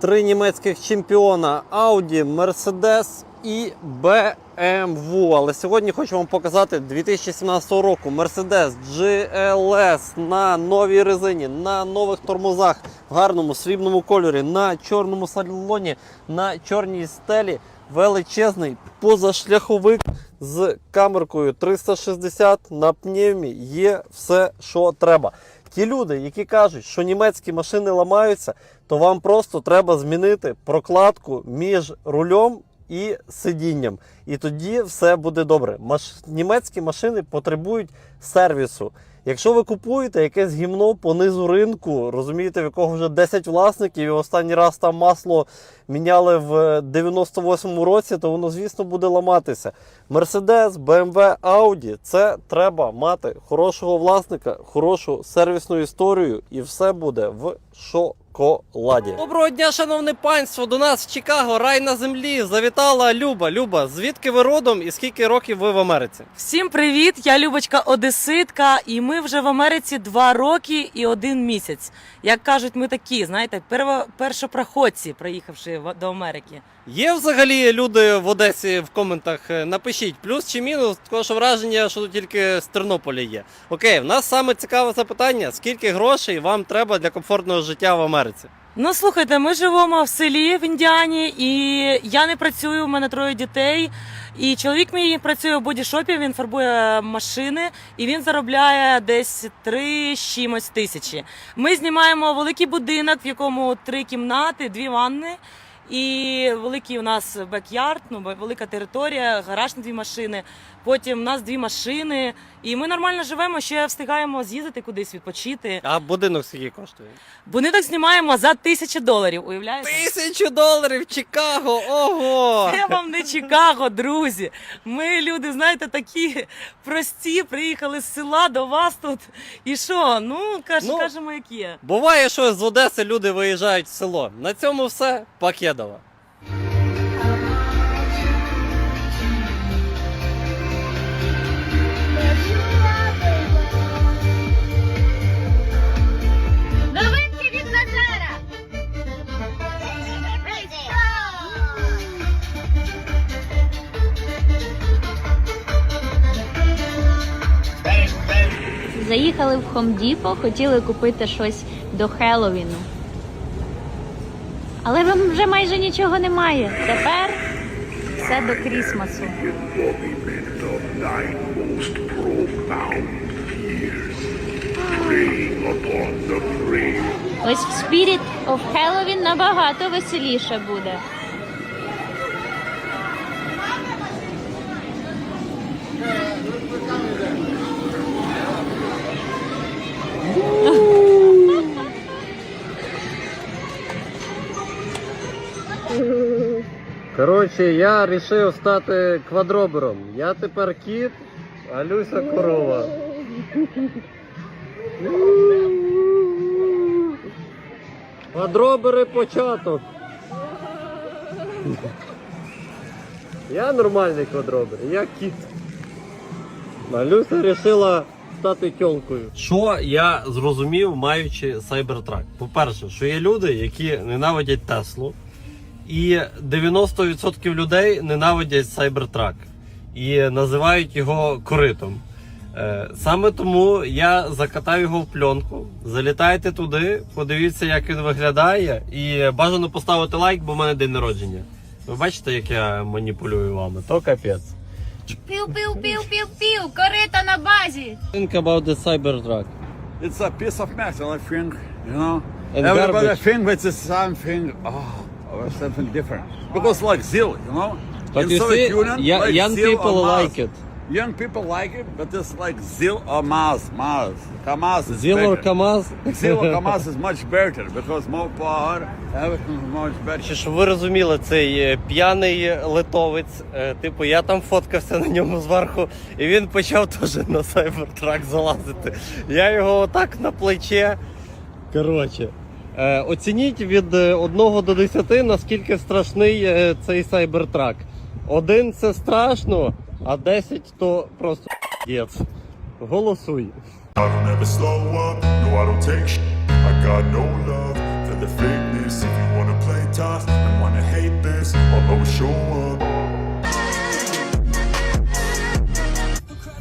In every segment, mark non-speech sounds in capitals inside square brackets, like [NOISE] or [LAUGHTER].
Три німецьких чемпіона Audi, Mercedes і BMW. Але сьогодні хочу вам показати 2017 року Mercedes GLS на новій резині, на нових тормозах, в гарному срібному кольорі, на чорному салоні, на чорній стелі. Величезний позашляховик з камеркою 360 на пневмі. Є все, що треба. Ті люди, які кажуть, що німецькі машини ламаються, то вам просто треба змінити прокладку між рулем і сидінням. І тоді все буде добре. Маш... Німецькі машини потребують сервісу. Якщо ви купуєте якесь гімно по низу ринку, розумієте, в якого вже 10 власників, і останній раз там масло міняли в 98-му році, то воно, звісно, буде ламатися. Mercedes, BMW, Audi це треба мати хорошого власника, хорошу сервісну історію, і все буде в шоколаді. Доброго дня, шановне панство! До нас в Чикаго, рай на землі. Завітала Люба. Люба, звідки ви родом і скільки років ви в Америці? Всім привіт! Я Любочка Одеситка, і ми вже в Америці два роки і один місяць. Як кажуть, ми такі, знаєте, перво- першопроходці, приїхавши в- до Америки. Є взагалі люди в Одесі в коментах. Е, Напишіть плюс чи мінус, також враження, що тут тільки з Тернополя є. Окей, в нас саме цікаве запитання: скільки грошей вам треба для комфортного життя в Америці? Ну слухайте, ми живемо в селі в Індіані, і я не працюю. У мене троє дітей. І чоловік мій працює в бодішопі, він фарбує машини, і він заробляє десь три чимось тисячі. Ми знімаємо великий будинок, в якому три кімнати, дві ванни. І великий у нас бек-ярд, ну велика територія, гараж на дві машини. Потім у нас дві машини, і ми нормально живемо. Ще встигаємо з'їздити кудись відпочити. А будинок скільки коштує? Будинок знімаємо за тисячу доларів. Уявляєте? Тисячу доларів Чикаго! Ого! Це вам не Чикаго, друзі. Ми люди, знаєте, такі прості. Приїхали з села до вас тут. І що? Ну каж, Ну, кажемо, як є. Буває, що з Одеси люди виїжджають в село. На цьому все. Пакедова. Новинки від Назара. Заїхали в Хомдіпо, хотіли купити щось до Хеллоуіну. Але вже майже нічого немає. Тепер все до Крісмасу. Ось в Spirit of Halloween набагато веселіше буде. Коротше, я вирішив стати квадробером. Я тепер кіт, а Люся корова. Квадробери початок. Я нормальний квадробер, я кіт. А Люся вирішила стати тьолкою. Що я зрозумів, маючи Cybertruck? По-перше, що є люди, які ненавидять Теслу. І 90% людей ненавидять Cybertruck і називають його коритом. Е, Саме тому я закатав його в пленку. Залітайте туди, подивіться, як він виглядає, і бажано поставити лайк, бо в мене день народження. Ви бачите, як я маніпулюю вами? То капець. Пів-пів-пів-пів-пів! Корита на базі! Think about the Cybertruck. It's a piece of metal, I think, you know. And Everybody garbage. think it's something, oh, or something different. Because like Zeal, you know. But In you Soviet see, Union, yo- like young Zeal people like it. Young people like it, but it's like Zeal or Maz, Maz. Kamaz is Zil or. Kamaz? Zeal or Kamaz is much better because more power, everything is much better. Чи щоб ви розуміли, цей е, п'яний литовець, е, типу, я там фоткався на ньому зверху, і він почав теж на сайбертрак залазити. Я його отак на плече. Коротше, е, оцініть від 1 до 10, наскільки страшний е, цей сайбертрак. Один це страшно, а 10 то просто єць. Голосуй. The fakeness If you wanna play sabotage and wanna hate this. I'll always show up.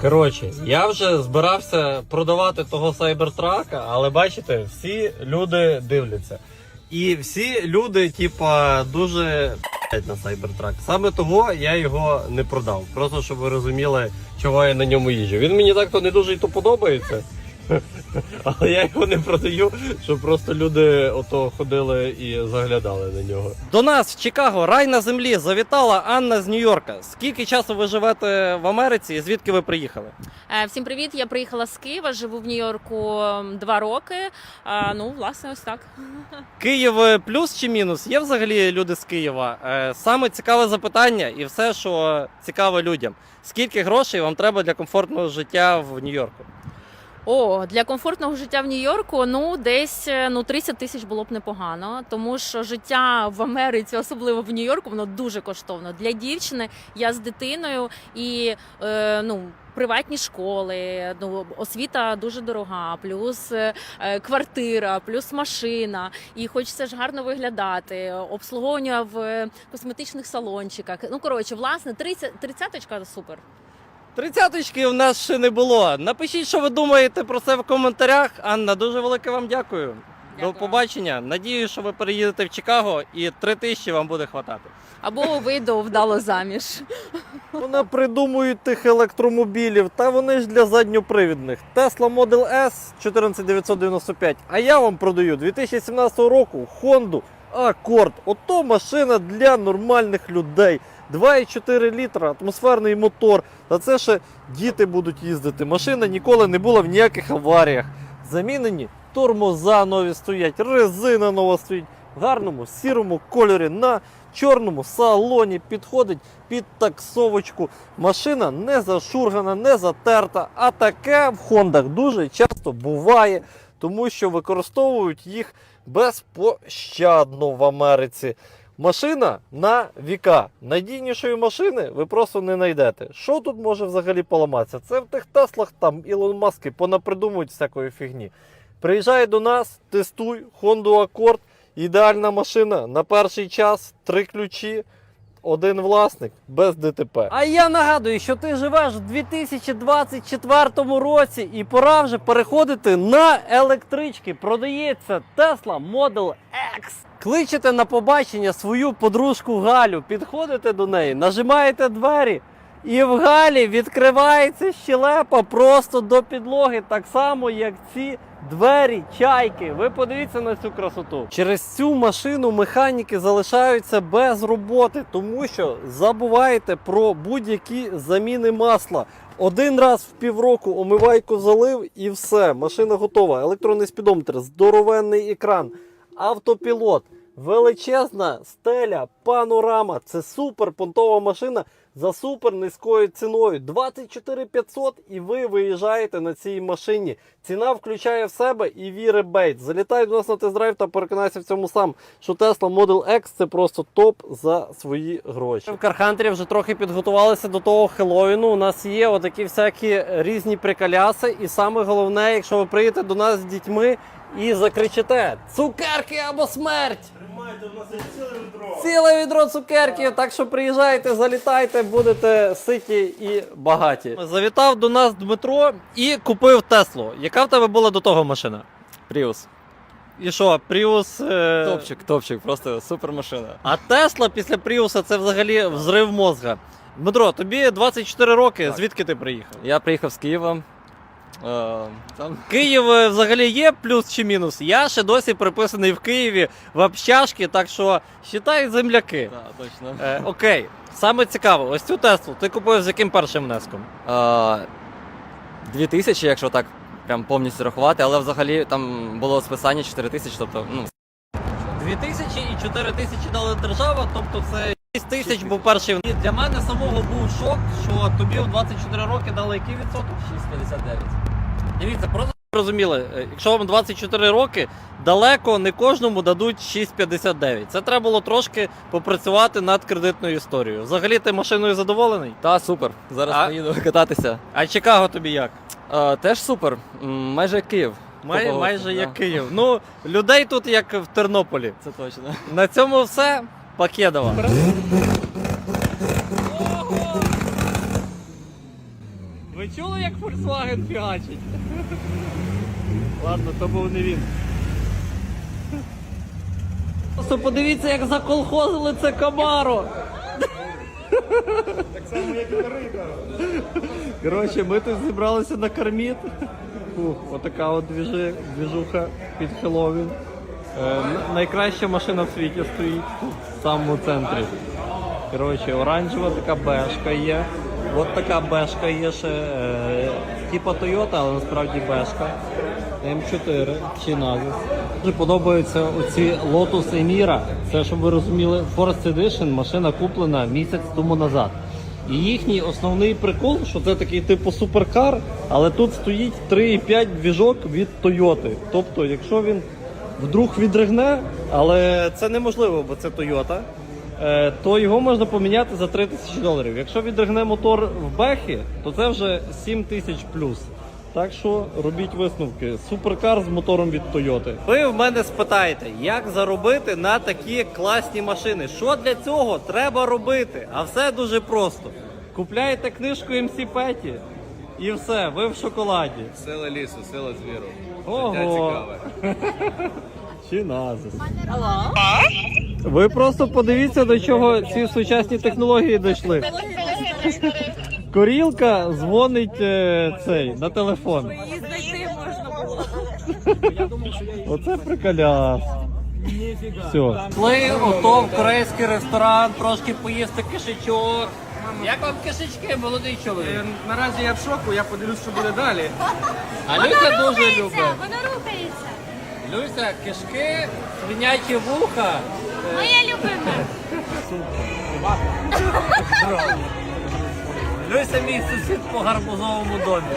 Коротше, я вже збирався продавати того сайбертрака, але бачите, всі люди дивляться. І всі люди, типа, дуже на сайбертрак. Саме того я його не продав. Просто щоб ви розуміли, чого я на ньому їжджу. Він мені так-то не дуже й то подобається. Але я його не продаю, щоб просто люди ото ходили і заглядали на нього. До нас в Чикаго, рай на землі, завітала Анна з Нью-Йорка. Скільки часу ви живете в Америці і звідки ви приїхали? Е, Всім привіт! Я приїхала з Києва, живу в Нью-Йорку два роки. А, ну, власне, ось так. [LAUGHS] Київ е, плюс чи мінус? Є взагалі люди з Києва? Е, Саме цікаве запитання і все, що цікаве людям. Скільки грошей вам треба для комфортного життя в Нью-Йорку? О, для комфортного життя в Нью-Йорку ну десь е, ну 30 тисяч було б непогано, тому що життя в Америці, особливо в Нью-Йорку, воно дуже коштовно. Для дівчини я з дитиною і е, ну. Приватні школи, ну освіта дуже дорога, плюс е, е, квартира, плюс машина. І хочеться ж гарно виглядати. Обслуговування в косметичних салончиках. Ну коротше, власне, 30 тридцяточка супер. Тридцяточки в нас ще не було. Напишіть, що ви думаєте про це в коментарях. Анна, дуже велике вам дякую. Дякую. До побачення. Надію, що ви переїдете в Чикаго і три тисячі вам буде хватати. Або вийду вдало заміж. Вона придумують тих електромобілів, та вони ж для задньопривідних. Tesla Model S 14995. А я вам продаю 2017 року Honda Accord. Ото машина для нормальних людей. 2,4 літра, атмосферний мотор. Та це ще діти будуть їздити. Машина ніколи не була в ніяких аваріях. Замінені тормоза нові стоять, резина нова стоїть в гарному сірому кольорі на чорному салоні. Підходить під таксовочку. Машина не зашургана, не затерта. А таке в Хондах дуже часто буває, тому що використовують їх безпощадно в Америці. Машина на віка. Надійнішої машини ви просто не знайдете. Що тут може взагалі поламатися? Це в тих Теслах там Ілон Маски понапридумують всякої фігні. Приїжджай до нас, тестуй Honda Accord. Ідеальна машина на перший час, три ключі, один власник без ДТП. А я нагадую, що ти живеш в 2024 році і пора вже переходити на електрички. Продається Tesla Model X. Кличете на побачення свою подружку Галю, підходите до неї, нажимаєте двері. І в Галі відкривається щелепа просто до підлоги, так само, як ці двері чайки. Ви подивіться на цю красоту. Через цю машину механіки залишаються без роботи, тому що забуваєте про будь-які заміни масла. Один раз в півроку омивайку залив і все. Машина готова. Електронний спідометр, здоровенний екран, автопілот. Величезна стеля, панорама. Це супер понтова машина за супер низькою ціною. 24 500 і ви виїжджаєте на цій машині. Ціна включає в себе і віри бейт. Залітай до нас на тест-драйв та переконайся в цьому сам, що Tesla Model X це просто топ за свої гроші. В Кархантері вже трохи підготувалися до того Хеллоуіну. У нас є отакі всякі різні приколяси. І саме головне, якщо ви приїдете до нас з дітьми і закричите цукерки або смерть! Тримайте у нас Ціле відро Ціле відро цукерків, так що приїжджайте, залітайте, будете ситі і багаті. Завітав до нас Дмитро і купив Теслу. Яка в тебе була до того машина? Prius. І що, Prius... е, Топчик, топчик, просто супер машина. А Тесла після Пріуса це взагалі взрив мозга. Дмитро, тобі 24 роки. Так. Звідки ти приїхав? Я приїхав з Києва. Е, там Київ е, взагалі є плюс чи мінус? Я ще досі приписаний в Києві в общажки, так що считай земляки. да, точно. Е, окей, саме цікаво, ось цю Теслу ти купив з яким першим внеском? Е, 2000, якщо так прям повністю рахувати, але взагалі там було списання 4000, тобто, ну, 2000 і 4 тисячі дали держава, тобто це 6 тисяч був перший. Для мене самого був шок, що тобі в 24 роки дали який відсоток? 6,59. Дивіться, просто розуміли, е, якщо вам 24 роки, далеко не кожному дадуть 6,59. Це треба було трошки попрацювати над кредитною історією. Взагалі ти машиною задоволений? Та супер. Зараз А? поїду кататися. А Чикаго тобі як? Е, теж супер. М, Майже як Київ. Май, По майже погодці, як да. Київ. Ну, людей тут як в Тернополі. Це точно. На цьому все. Покедова. Ви чули, як Volkswagen фігачить? Ладно, то був не він. Просто подивіться, як заколхозили це Камаро. Так само, як і Коротше, ми тут зібралися на карміт. Фух, отака от двіжуха під Хеллоуін. Е, найкраща машина в світі стоїть тут, в самому центрі. Коротше, оранжева така бешка є. От така бешка є ще. Е, типа Toyota, але насправді бешка. М4 чи Nazis. Дуже подобаються оці Lotus Emira. Це, щоб ви розуміли, Forest Edition машина куплена місяць тому назад. І їхній основний прикол, що це такий типу суперкар, але тут стоїть 3,5 двіжок від Toyota. Тобто, якщо він вдруг відригне, але це неможливо, бо це Toyota, е, то його можна поміняти за 3 тисячі доларів. Якщо відригне мотор в бехі, то це вже 7 тисяч плюс. Так що робіть висновки. Суперкар з мотором від Toyota. Ви в мене спитаєте, як заробити на такі класні машини? Що для цього треба робити? А все дуже просто. Купляєте книжку MC Петі і все, ви в шоколаді. Сила лісу, сила звіру. Ого. Чи назис. Ви просто подивіться, до чого ці сучасні технології дійшли. Корілка дзвонить е, цей на телефон. Її знайти можна було. Оце приколяс. Все. Пли ото в корейський ресторан, трошки поїсти кишечок. Як вам кишечки, молодий чоловік? Наразі я в шоку, я подивлюсь, що буде далі. А Люся дуже любить. Воно рухається. Люся, кишки, свинячі вуха. Моє любиме. Люся мій сусід по гарбузовому домі.